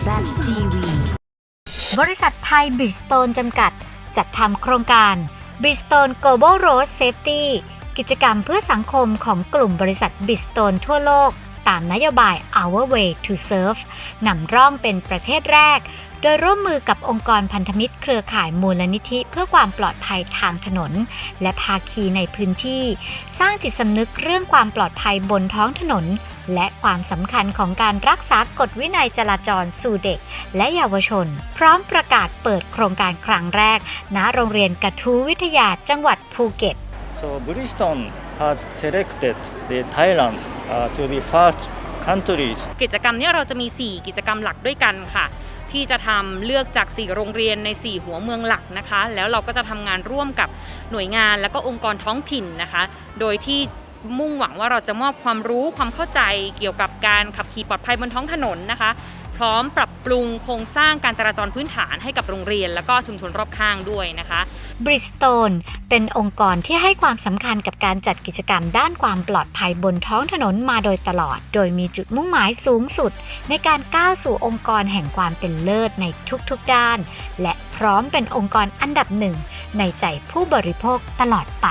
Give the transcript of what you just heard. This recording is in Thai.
TV บริษัทไทยบิสโตนจำกัด จัดทำโครงการ Bridgestone Global Road Safety กิจกรรมเพื่อสังคมของกลุ่มบริษัทบิสโตนทั่วโลก ตามนโยบาย Our Way to Serve นำร่องเป็นประเทศแรก โดยร่วมมือกับองค์กรพันธมิตรเครือข่ายมูลนิธิเพื่อความปลอดภัยทางถนน และภาคีในพื้นที่ สร้างจิตสำนึกเรื่องความปลอดภัยบนท้องถนน และความสำคัญของการรักษากฎวินัยจราจรสู่เด็ก และเยาวชน พร้อมประกาศเปิดโครงการครั้งแรก ณโรงเรียนกระทู้วิทยาจังหวัดภูเก็ต So Bridgestone has selected the Thailand uh, to be first countries กิจกรรมเนี้เราจะมี 4 กิจกรรมหลักด้วยกันค่ะ ที่จะทำเลือกจาก 4 โรงเรียนใน 4 หัวเมืองหลักนะคะ แล้วเราก็จะทำงานร่วมกับหน่วยงานและก็องค์กรท้องถิ่นนะคะ โดยที่มุ่งหวังว่าเราจะมอบความรู้ความเข้าใจเกี่ยวกับการขับขี่ปลอดภัยบนท้องถนนนะคะ พร้อมปรับปรุงโครงสร้างการจราจรพื้นฐานให้กับโรงเรียน และก็ชุมชนรอบข้างด้วยนะคะบริสโตนเป็นองค์กรที่ให้ความสำคัญกับการจัดกิจกรรมด้านความปลอดภัยบนท้องถนนมาโดยตลอด โดยมีจุดมุ่งหมายสูงสุด ในการก้าวสู่องค์กรแห่งความเป็นเลิศในทุกๆด้าน และพร้อมเป็นองค์กรอันดับหนึ่งในใจผู้บริโภคตลอดไป